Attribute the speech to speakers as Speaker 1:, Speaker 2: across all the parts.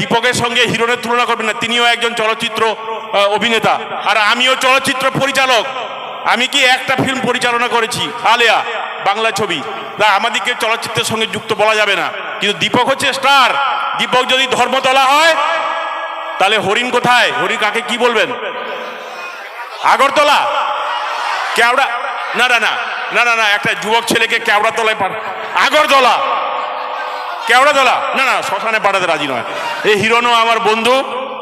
Speaker 1: দীপকের সঙ্গে হিরোনের তুলনা করবেন না, তিনিও একজন চলচ্চিত্র অভিনেতা। আর আমিও চলচ্চিত্র পরিচালক। আমি কি একটা ফিল্ম পরিচালনা করেছি আলেয়া বাংলা ছবি। তা আমাদেরকে চলচ্চিত্রের সঙ্গে যুক্ত বলা যাবে না। কিন্তু দীপক হচ্ছে স্টার। দীপক যদি ধর্মতলা হয়, তাহলে হরিণ কোথায়? হরিণ কাকে কি বলবেন? আগরতলা? কেওড়া না না না না না একটা যুবক ছেলেকে কেওড়া তলায় পাঠ আগরতলা। কেওড়াতলা না না, শ্মশানে পাঠাতে রাজি নয়। এই হিরোনও আমার বন্ধু।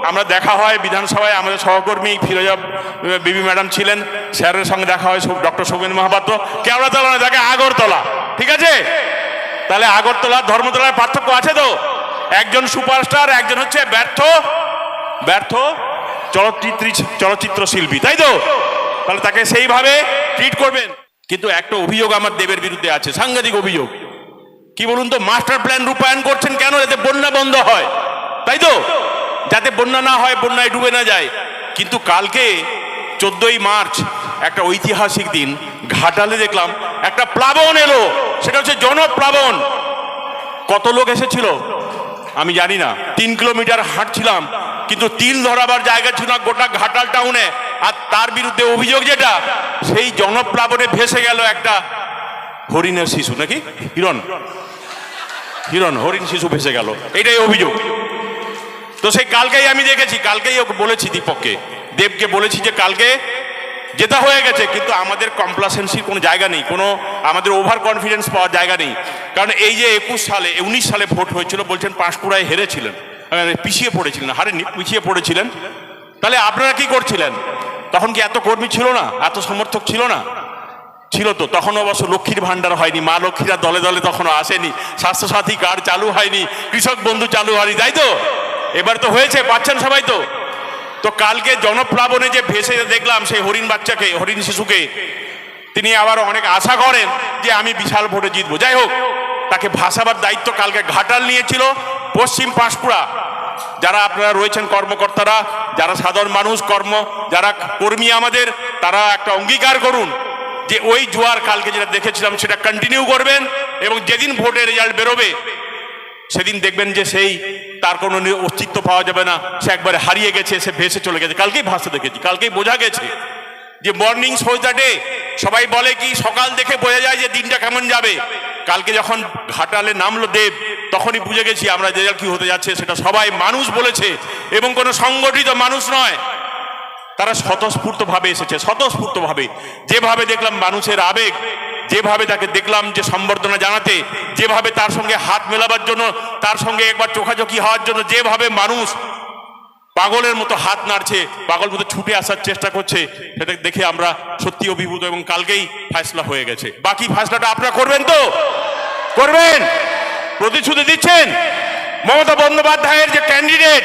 Speaker 1: আমরা দেখা হয় বিধানসভায়, আমাদের সহকর্মী ফিরোজা বিবি ম্যাডাম ছিলেন। স্যারের সঙ্গে দেখা হয় ডক্টর সৌমেন মহাপাত্র। কেওড়াতলা না দেখে আগরতলা। ঠিক আছে? তাহলে আগরতলা ধর্মতলার পার্থক্য আছে তো? একজন সুপারস্টার, একজন হচ্ছে ব্যর্থ। ব্যর্থ চলচ্চিত্র চলচ্চিত্র শিল্পী তাই তো? তাহলে তাকে সেইভাবে ট্রিট করবেন। কিন্তু একটা অভিযোগ আমার দেবের বিরুদ্ধে আছে, সাংঘাতিক অভিযোগ। কি বলুন তো মাস্টার প্ল্যান রূপায়ণ করছেন কেন যাতে বন্যা বন্ধ হয়? তাই তো? যাতে বন্যা না হয়, বন্যায় ডুবে না যায়। কিন্তু কালকে চোদ্দই মার্চ, একটা ঐতিহাসিক দিন, ঘাটালে দেখলাম একটা প্লাবন এলো। সেটা হচ্ছে জনপ্লাবন। কত লোক এসেছিল? আমি জানি না। তিন কিলোমিটার হাঁটছিলাম, কিন্তু তিল ধরাবার জায়গা ছিল না, গোটা ঘাটাল টাউনে। আর তার বিরুদ্ধে অভিযোগ যেটা, সেই জনপ্লাবনে ভেসে গেল একটা হরিণের শিশু, নাকি? হিরণ। হিরণ, হরিণ শিশু ভেসে গেল। এটাই অভিযোগ। তো সেই কালকেই আমি দেখেছি, কালকেই ওকে বলেছি দীপককে। দেবকে বলেছি যে কালকে যেটা হয়ে গেছে, কিন্তু আমাদের কমপ্লাসেন্সির কোনো জায়গা নেই, কোনো আমাদের ওভার কনফিডেন্স পাওয়ার জায়গা নেই। কারণ এই যে একুশ সালে, উনিশ সালে ভোট হয়েছিল, বলছেন পাঁশকুড়ায় হেরেছিলেন। পিছিয়ে পড়েছিলেন হারেননি পিছিয়ে পড়েছিলেন। তাহলে আপনারা কি করছিলেন? তখন কি এত কর্মী ছিল না? এত সমর্থক ছিল না? ছিল তো তখন অবশ্য লক্ষ্মীর ভান্ডার হয়নি। মা লক্ষ্মীরা দলে দলে তখনও আসেনি। স্বাস্থ্যসাথী কার্ড চালু হয়নি। কৃষক বন্ধু চালু হয়নি, তাই তো? এবার তো হয়েছে, পাচ্ছেন সবাই তো। তো কালকে জনপ্লাবনে যে ভেসে দেখলাম সেই হরিণ বাচ্চাকে, হরিণ শিশুকে, তিনি আবার অনেক আশা করেন যে আমি বিশাল ভোটে জিতবো। যাই হোক, তাকে ভাসাবার দায়িত্ব কালকে ঘাটাল নিয়েছিল পশ্চিম পাঁশকুড়া। যারা আপনারা রয়েছেন কর্মকর্তারা, যারা সাধারণ মানুষ, কর্ম, যারা কর্মী আমাদের, তারা একটা অঙ্গীকার করুন। যে ওই জোয়ার কালকে যেটা দেখেছিলাম সেটা কন্টিনিউ করবেন এবং যেদিন ভোটের রেজাল্ট বেরোবে, সেদিন দেখবেন যে সেই তার কোনো অস্তিত্ব পাওয়া যাবে না। সে একবারে হারিয়ে গেছে, সে ভেসে চলে গেছে। কালকেই ভাসতে দেখেছি, কালকেই বোঝা গেছে যে মর্নিং সোজ দ্য ডে সবাই বলে কি, সকাল দেখে বোঝা যায় যে দিনটা কেমন যাবে। কালকে যখন ঘাটালে নামলো দেব, তখনই বুঝে গেছি আমরা যে কি হতে যাচ্ছে সেটা সবাই মানুষ বলেছে এবং কোনো সংগঠিত মানুষ নয়। তারা স্বতঃস্ফূর্তভাবে এসেছে, স্বতঃস্ফূর্তভাবে। যেভাবে দেখলাম মানুষের আবেগ, যেভাবে তাকে দেখলাম যে সম্বর্ধনা জানাতে, যেভাবে তার সঙ্গে হাত মেলাবার জন্য, তার সঙ্গে একবার চোখাচোখি হওয়ার জন্য, যেভাবে মানুষ পাগলের মতো হাত নাড়ছে, পাগল মতো ছুটে আসার চেষ্টা করছে, সেটা দেখে আমরা সত্যি অভিভূত এবং কালকেই ফয়সলা হয়ে গেছে। বাকি ফয়সলাটা আপনারা করবেন তো? করবেন? প্রতিশ্রুতি দিচ্ছেন? মমতা বন্দ্যোপাধ্যায়ের যে ক্যান্ডিডেট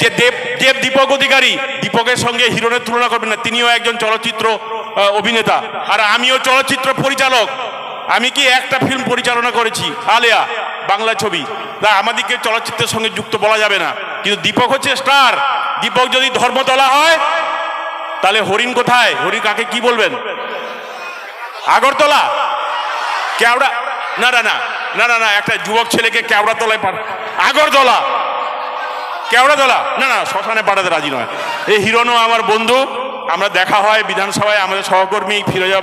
Speaker 1: যে দেব দেব দীপক অধিকারী, দীপকের সঙ্গে হিরোনের তুলনা করবেন না, তিনিও একজন চলচ্চিত্র অভিনেতা। আর আমিও চলচ্চিত্র পরিচালক। আমি কি একটা ফিল্ম পরিচালনা করেছি আলেয়া বাংলা ছবি। তা আমাদেরকে চলচ্চিত্রের সঙ্গে যুক্ত বলা যাবে না। কিন্তু দীপক হচ্ছে স্টার দীপক যদি ধর্মতলা হয়, তাহলে হরিণ কোথায়? হরিণ কাকে কি বলবেন? আগরতলা? কেওড়া না না না না না একটা যুবক ছেলেকে কেওড়া তলায় পাঠ আগরতলা? কেওড়াতলা না না, শ্মশানে পাঠাতে রাজি নয়। এই হিরোনও আমার বন্ধু। আমরা দেখা হয় বিধানসভায়, আমাদের সহকর্মী ফিরোজা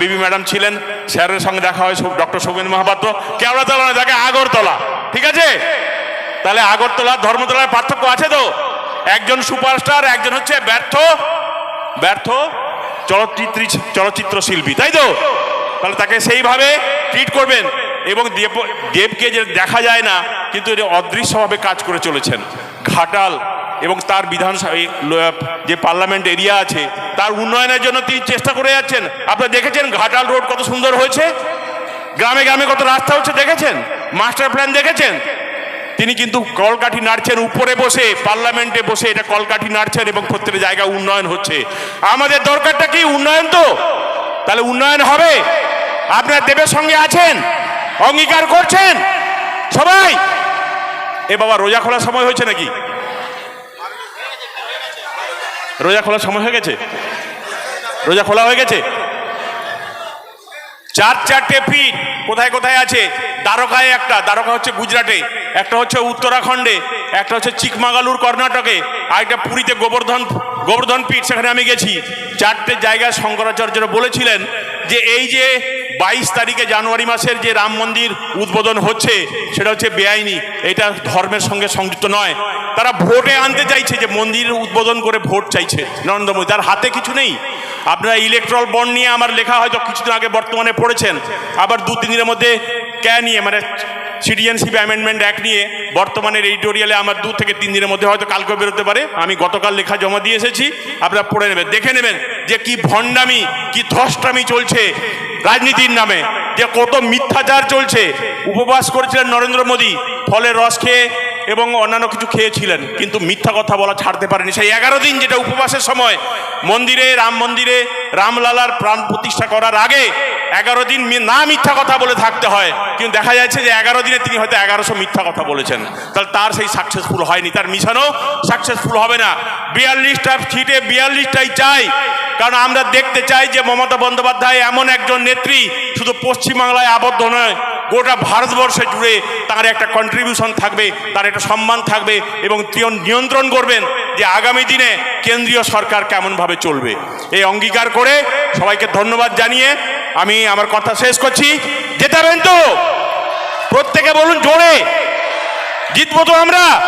Speaker 1: বিবি ম্যাডাম ছিলেন। স্যারের সঙ্গে দেখা হয় ডক্টর সৌমেন মহাপাত্র। কেওড়াতলা না দেখে আগরতলা। ঠিক আছে? তাহলে আগরতলা ধর্মতলার পার্থক্য আছে তো? একজন সুপারস্টার, একজন হচ্ছে ব্যর্থ। ব্যর্থ চলচ্চিত্র চলচ্চিত্র শিল্পী, তাই তো? তাহলে তাকে সেইভাবে ট্রিট করবেন। এবং দেব দেবকে যে দেখা যায় না, কিন্তু অদৃশ্যভাবে কাজ করে চলেছেন। ঘাটাল এবং তার এই যে পার্লামেন্ট এরিয়া আছে, তার উন্নয়নের জন্য তিনি চেষ্টা করে যাচ্ছেন। আপনারা দেখেছেন ঘাটাল রোড কত সুন্দর হয়েছে? গ্রামে গ্রামে কত রাস্তা হচ্ছে, দেখেছেন? মাস্টার প্ল্যান দেখেছেন? তিনি কিন্তু কলকাঠি নাড়ছেন, উপরে বসে, পার্লামেন্টে বসে এটা কলকাঠি নাড়ছেন এবং প্রত্যেকটা জায়গা উন্নয়ন হচ্ছে। আমাদের দরকারটা কি, উন্নয়ন তো? তাহলে উন্নয়ন হবে। আপনার দেবের সঙ্গে আছেন? অঙ্গীকার করছেন? সবাই? এ বাবা, রোজা খোলার সময় হয়েছে নাকি? রোজা খোলার সময় হয়ে গেছে? রোজা খোলা হয়ে গেছে? চার চারটে ফিট কোথায় কোথায় আছে? দ্বারকায় একটা, দ্বারকা হচ্ছে গুজরাটে, একটা হচ্ছে উত্তরাখণ্ডে, একটা হচ্ছে চিকমাগালুর কর্ণাটকে, আর একটা পুরীতে গোবর্ধন গোবর্ধন পীঠ সেখানে আমি গেছি। চারটে জায়গায় শঙ্করাচার্যরা বলেছিলেন যে এই যে বাইশ তারিখে জানুয়ারি মাসের যে রাম মন্দির উদ্বোধন হচ্ছে, সেটা হচ্ছে বেআইনি। এটা ধর্মের সঙ্গে সংযুক্ত নয়। তারা ভোটে আনতে চাইছে যে মন্দির উদ্বোধন করে ভোট চাইছে, নরেন্দ্র মোদী। তার হাতে কিছু নেই। আপনারা ইলেকট্রাল বন্ড নিয়ে আমার লেখা হয়তো কিছুদিন আগে বর্তমানে পড়েছেন। আবার দু তিন দিনের মধ্যে ক্যা নিয়ে মানে সিটিজেনশিপ অ্যামেন্ডমেন্ট অ্যাক্ট নিয়ে বর্তমানের এডিটোরিয়ালে আমার দু থেকে তিন দিনের মধ্যে হয়তো কালকে বেরোতে পারে। আমি গতকাল লেখা জমা দিয়ে এসেছি। আপনারা পড়ে নেবেন, দেখে নেবেন যে কি ভণ্ডামি, কি ধষ্টামি চলছে। রাজনীতির নামে যে কত মিথ্যাচার চলছে, উপবাস করেছিলেন নরেন্দ্র মোদী, ফলে রস খেয়ে এবং অন্যান্য কিছু খেয়েছিলেন, কিন্তু মিথ্যা কথা বলা ছাড়তে পারেনি। সেই এগারো দিন যেটা উপবাসের সময়, মন্দিরে, রাম মন্দিরে, রামলালার প্রাণ প্রতিষ্ঠা করার আগে এগারো দিন না মিথ্যা কথা বলে থাকতে হয়। কিন্তু দেখা যাচ্ছে যে এগারো দিনে তিনি হয়তো এগারোশো মিথ্যা কথা বলেছেন। তাহলে তার সেই সাকসেসফুল হয়নি। তার মিশনও সাকসেসফুল হবে না। বিয়াল্লিশটা সিটে বিয়াল্লিশটাই চাই। কারণ আমরা দেখতে চাই যে মমতা বন্দ্যোপাধ্যায় এমন একজন নেত্রী, শুধু পশ্চিমবাংলায় আবদ্ধ নয়, গোটা ভারতবর্ষে জুড়ে তার একটা কন্ট্রিবিউশন থাকবে, তার একটা সম্মান থাকবে এবং নিয়ন্ত্রণ করবেন যে আগামী দিনে কেন্দ্রীয় সরকার কেমনভাবে চলবে। এই অঙ্গীকার করে সবাইকে ধন্যবাদ জানিয়ে আমি আমার কথা শেষ করছি। জেতাবেন তো? প্রত্যেকে বলুন জোরে। জিতবো তো আমরা।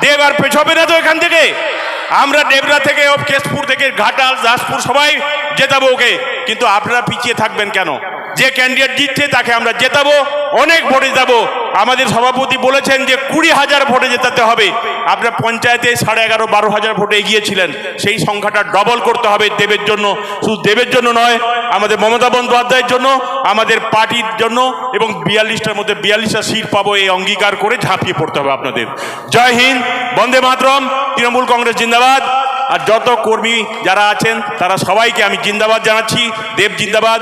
Speaker 1: দেব আর পেছবে না তো এখান থেকে। আমরা দেবরা থেকে, কেশপুর থেকে, ঘাটাল দাসপুর সবাই জেতাবো ওকে। কিন্তু আপনারা পিছিয়ে থাকবেন কেন? যে ক্যান্ডিডেট জিতছে তাকে আমরা জেতাবো, অনেক ভোটে জেতাবো আমাদের সভাপতি বলেছেন যে কুড়ি হাজার ভোটে জেতাতে হবে। আপনার পঞ্চায়েতে সাড়ে এগারো, বারো হাজার ভোটে এগিয়েছিলেন। সেই সংখ্যাটা ডবল করতে হবে দেবের জন্য। শুধু দেবের জন্য নয়, আমাদের মমতা বন্দ্যোপাধ্যায়ের জন্য, আমাদের পার্টির জন্য এবং বিয়াল্লিশটার মধ্যে বিয়াল্লিশটা সিট পাবো এই অঙ্গীকার করে ঝাঁপিয়ে পড়তে হবে আপনাদের। জয় হিন্দ, বন্দে মাতরম, তৃণমূল কংগ্রেস জিন্দাবাদ। আর যত কর্মী যারা আছেন, তারা সবাইকে আমি জিন্দাবাদ জানাচ্ছি। দেব জিন্দাবাদ।